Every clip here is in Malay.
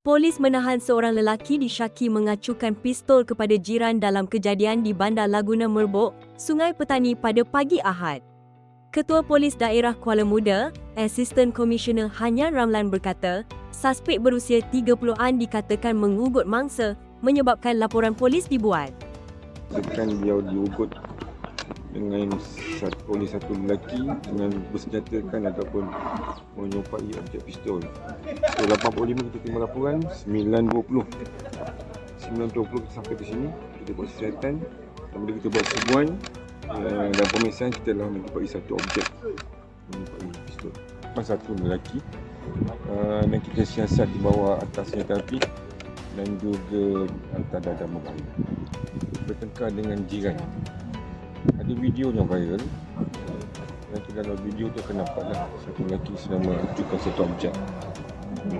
Polis menahan seorang lelaki disyaki mengacukan pistol kepada jiran dalam kejadian di Bandar Laguna Merbok, Sungai Petani pada pagi Ahad. Ketua Polis Daerah Kuala Muda, Assistant Commissioner Hanyan Ramlan berkata, suspek berusia 30-an dikatakan mengugut mangsa menyebabkan laporan polis dibuat. Tekan beliau diugut dengan satu, oleh satu lelaki dengan bersenjatakan ataupun menyumpai objek pistol. So 85 kita terima laporan 9.20 9.20 kita sampai ke sini kita buat siasatan kemudian kita buat serbuan uh, dan pemeriksaan kita telah menjumpai satu objek menyumpai pistol. Pas satu lelaki. Uh, dan kita siasat di bawah atas senjata api dan juga hantar dada berbahaya bertengkar dengan jiran ada video yang viral nanti dalam video tu akan nampak lah satu lelaki sedang mengajukan satu objek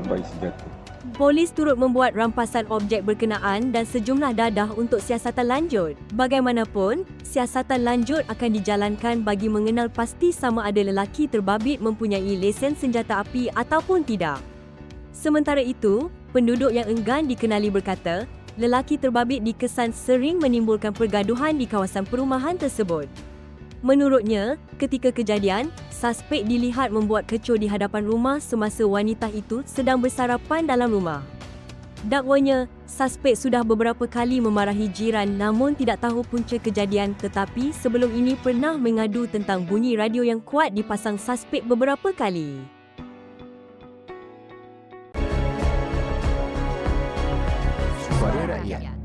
baik senjata Polis turut membuat rampasan objek berkenaan dan sejumlah dadah untuk siasatan lanjut. Bagaimanapun, siasatan lanjut akan dijalankan bagi mengenal pasti sama ada lelaki terbabit mempunyai lesen senjata api ataupun tidak. Sementara itu, penduduk yang enggan dikenali berkata, lelaki terbabit dikesan sering menimbulkan pergaduhan di kawasan perumahan tersebut. Menurutnya, ketika kejadian, suspek dilihat membuat kecoh di hadapan rumah semasa wanita itu sedang bersarapan dalam rumah. Dakwanya, suspek sudah beberapa kali memarahi jiran namun tidak tahu punca kejadian tetapi sebelum ini pernah mengadu tentang bunyi radio yang kuat dipasang suspek beberapa kali. Guareira e